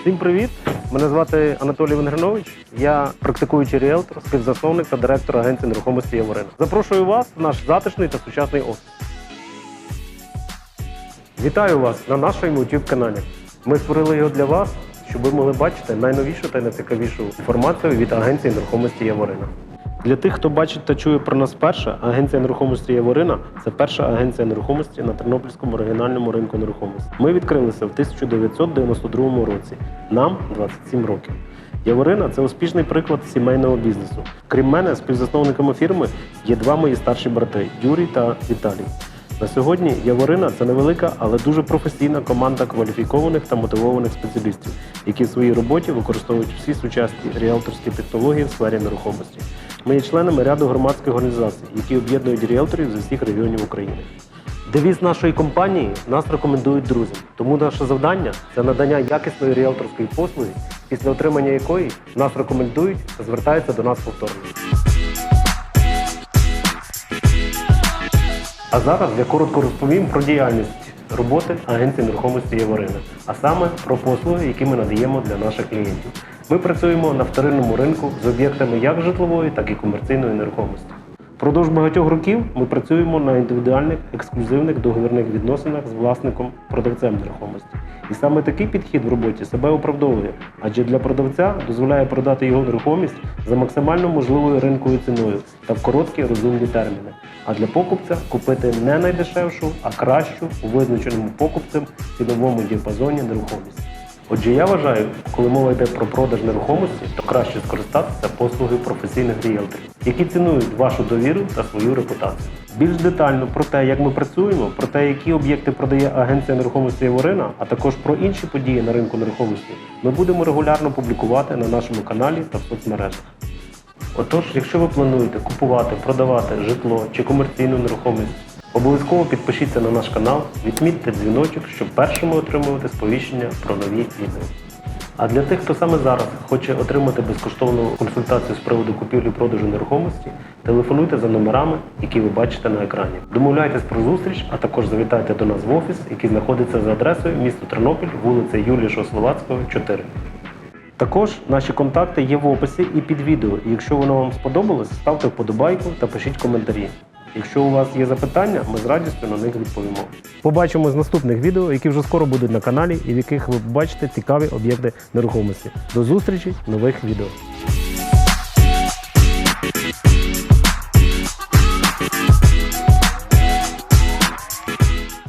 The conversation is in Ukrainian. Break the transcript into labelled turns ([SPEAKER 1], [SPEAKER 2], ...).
[SPEAKER 1] Всім привіт! Мене звати Анатолій Венгринович. Я практикуючий ріелтор, співзасновник та директор агенції нерухомості Яворина. Запрошую вас в наш затишний та сучасний офіс. Вітаю вас на нашому youtube каналі. Ми створили його для вас, щоб ви могли бачити найновішу та найцікавішу інформацію від агенції нерухомості Яворина. Для тих, хто бачить та чує про нас перше, агенція нерухомості Яворина це перша агенція нерухомості на Тернопільському регіональному ринку нерухомості. Ми відкрилися в 1992 році. Нам 27 років. Яворина це успішний приклад сімейного бізнесу. Крім мене, співзасновниками фірми є два мої старші брати Юрій та Віталій. На сьогодні Яворина це невелика, але дуже професійна команда кваліфікованих та мотивованих спеціалістів, які в своїй роботі використовують всі сучасні ріелторські технології в сфері нерухомості. Ми є членами ряду громадських організацій, які об'єднують ріелторів з усіх регіонів України. Девіз нашої компанії нас рекомендують друзям. Тому наше завдання це надання якісної ріелторської послуги, після отримання якої нас рекомендують та звертаються до нас повторно. А зараз я коротко розповім про діяльність роботи агенції нерухомості Яворина, а саме про послуги, які ми надаємо для наших клієнтів. Ми працюємо на вторинному ринку з об'єктами як житлової, так і комерційної нерухомості. Впродовж багатьох років ми працюємо на індивідуальних ексклюзивних договірних відносинах з власником продавцем нерухомості. І саме такий підхід в роботі себе оправдовує, адже для продавця дозволяє продати його нерухомість за максимально можливою ринковою ціною та в короткі розумні терміни. А для покупця купити не найдешевшу, а кращу у визначеному покупцем ціновому діапазоні нерухомість. Отже, я вважаю, коли мова йде про продаж нерухомості, то краще скористатися послуги професійних ріелторів, які цінують вашу довіру та свою репутацію. Більш детально про те, як ми працюємо, про те, які об'єкти продає агенція нерухомості Яворина, а також про інші події на ринку нерухомості, ми будемо регулярно публікувати на нашому каналі та в соцмережах. Отож, якщо ви плануєте купувати, продавати житло чи комерційну нерухомість, обов'язково підпишіться на наш канал, відмітьте дзвіночок, щоб першими отримувати сповіщення про нові відео. А для тих, хто саме зараз хоче отримати безкоштовну консультацію з приводу купівлі-продажу нерухомості, телефонуйте за номерами, які ви бачите на екрані. Домовляйтесь про зустріч, а також завітайте до нас в офіс, який знаходиться за адресою місто Тернопіль, вулиця Юлії Словацького, 4. Також наші контакти є в описі і під відео. Якщо воно вам сподобалось, ставте вподобайку та пишіть коментарі. Якщо у вас є запитання, ми з радістю на них відповімо. Побачимо з наступних відео, які вже скоро будуть на каналі і в яких ви побачите цікаві об'єкти нерухомості. До зустрічі в нових відео.